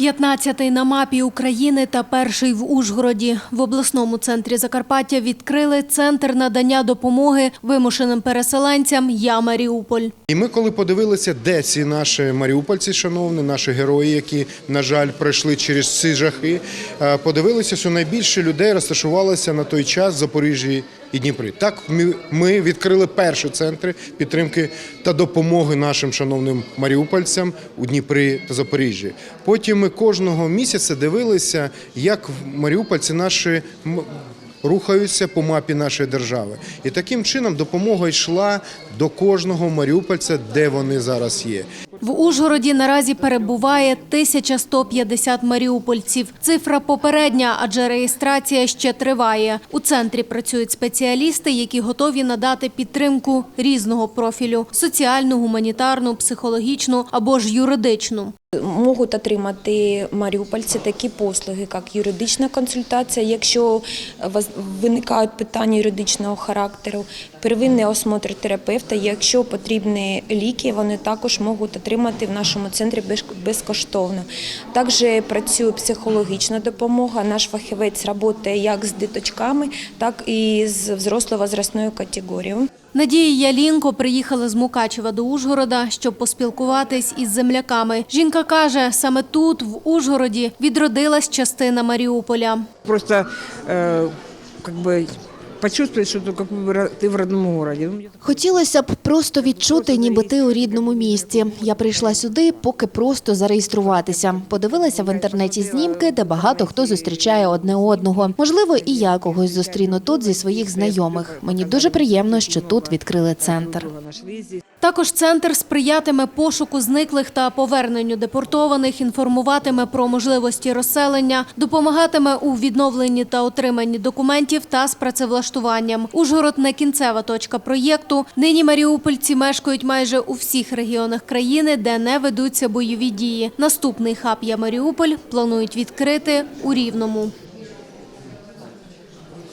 15-й на мапі України та перший в Ужгороді. В обласному центрі Закарпаття відкрили центр надання допомоги вимушеним переселенцям «Я Маріуполь». І ми, коли подивилися, де ці наші маріупольці, шановні, наші герої, які, на жаль, пройшли через ці жахи, е, подивилися, що найбільше людей розташувалося на той час в Запоріжжі і Дніпрі. Так ми, відкрили перші центри підтримки та допомоги нашим шановним маріупольцям у Дніпрі та Запоріжжі. Потім ми кожного місяця дивилися, як маріупольці наші рухаються по мапі нашої держави. І таким чином допомога йшла до кожного маріупольця, де вони зараз є. В Ужгороді наразі перебуває 1150 маріупольців. Цифра попередня, адже реєстрація ще триває. У центрі працюють спеціалісти, які готові надати підтримку різного профілю – соціальну, гуманітарну, психологічну або ж юридичну. Можуть отримати маріупольці такі послуги, як юридична консультація, якщо воз- виникають питання юридичного характеру, первинний осмотр терапевта. Якщо потрібні ліки, вони також можуть отримати в нашому центрі безкоштовно. Також працює психологічна допомога. Наш фахівець працює як з діточками, так і з взросло-возрастною категорією. Надія Ялінко приїхала з Мукачева до Ужгорода, щоб поспілкуватись із земляками. Жінка каже, саме тут, в Ужгороді, відродилась частина Маріуполя. Просто е, бы почувствовать, что ты, как бы ро- ты в родном городе. Ну, мне так Хотілося б просто відчути, ніби ти у рідному місті. Я прийшла сюди, поки просто зареєструватися. Подивилася в інтернеті знімки, де багато хто зустрічає одне одного. Можливо, і я когось зустріну тут зі своїх знайомих. Мені дуже приємно, що тут відкрили центр. Також центр сприятиме пошуку зниклих та поверненню депортованих, інформуватиме про можливості розселення, допомагатиме у відновленні та отриманні документів та з працевлаштуванням. Ужгород не кінцева точка проєкту. Нині маріупольці мешкають майже у всіх регіонах країни, де не ведуться бойові дії. Наступний хаб «Я Маріуполь» планують відкрити у Рівному.